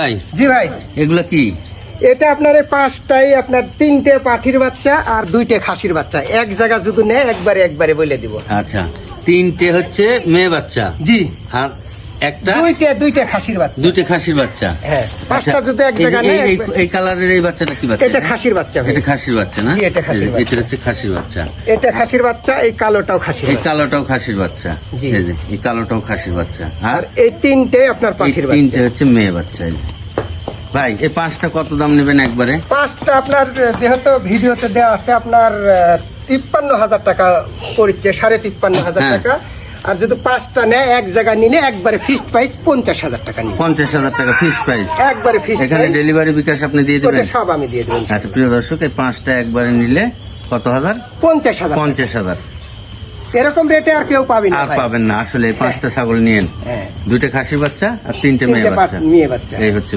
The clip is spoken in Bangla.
ভাই? জি ভাই। এগুলো কি? এটা আপনার পাঁচটাই আপনার তিনটে পাঠির বাচ্চা আর দুইটে খাসির বাচ্চা। এক জায়গা যদি নেয় একবারে একবারে বলে দিব। আচ্ছা। তিনটে হচ্ছে মেয়ে বাচ্চা? জি। আর একটা? দুইটে দুইটে খাসির বাচ্চা। দুইটা খাসির বাচ্চা? হ্যাঁ পাঁচটা আচ্ছা, যদি এক এই- জায়গা এই- এই- কালারের এই বাচ্চাটা কি বাচ্চা? এটা খাসির বাচ্চা এটা খাসির বাচ্চা না? এটা খাসির বাচ্চা। এটা হচ্ছে খাসির বাচ্চা। এটা খাসির বাচ্চা এই কালোটাও খাসির এই কালোটাও খাসির বাচ্চা। জি। এই এই কালোটাও খাসির বাচ্চা। আর এই তিনটে আপনার তিনটে হচ্ছে মেয়ে বাচ্চা ভাই এই পাঁচটা কত দাম নেবেন একবারে? পাঁচটা আপনার যেহেতু ভিডিওতে দেওয়া আছে আপনার তিপ্পান্ন হাজার টাকা পড়ছে সাড়ে তিপ্পান্ন হাজার হ্যাঁ। টাকা। আর যদি পাঁচটা নেয় এক জায়গায় নিলে একবারে ফিক্সড প্রাইস পঞ্চাশ হাজার টাকা নিবে। পঞ্চাশ হাজার টাকা ফিক্স প্রাইস একবারে ফিক্সড এখানে ডেলিভারি বিকাশ আপনি দিয়ে দেবেন? সব আমি দিয়ে দেবেন আচ্ছা প্রিয় দর্শক এই পাঁচটা একবারে নিলে কত হাজার? পঞ্চাশ হাজার পঞ্চাশ হাজার। এরকম রেটে আর কেউ পাবি না আর পাবেন না। আসলে পাঁচটা ছাগল নিয়েন। হ্যাঁ। দুইটা খাসির বাচ্চা আর তিনটে মেয়ে বাচ্চা মেয়ে বাচ্চা। এই হচ্ছে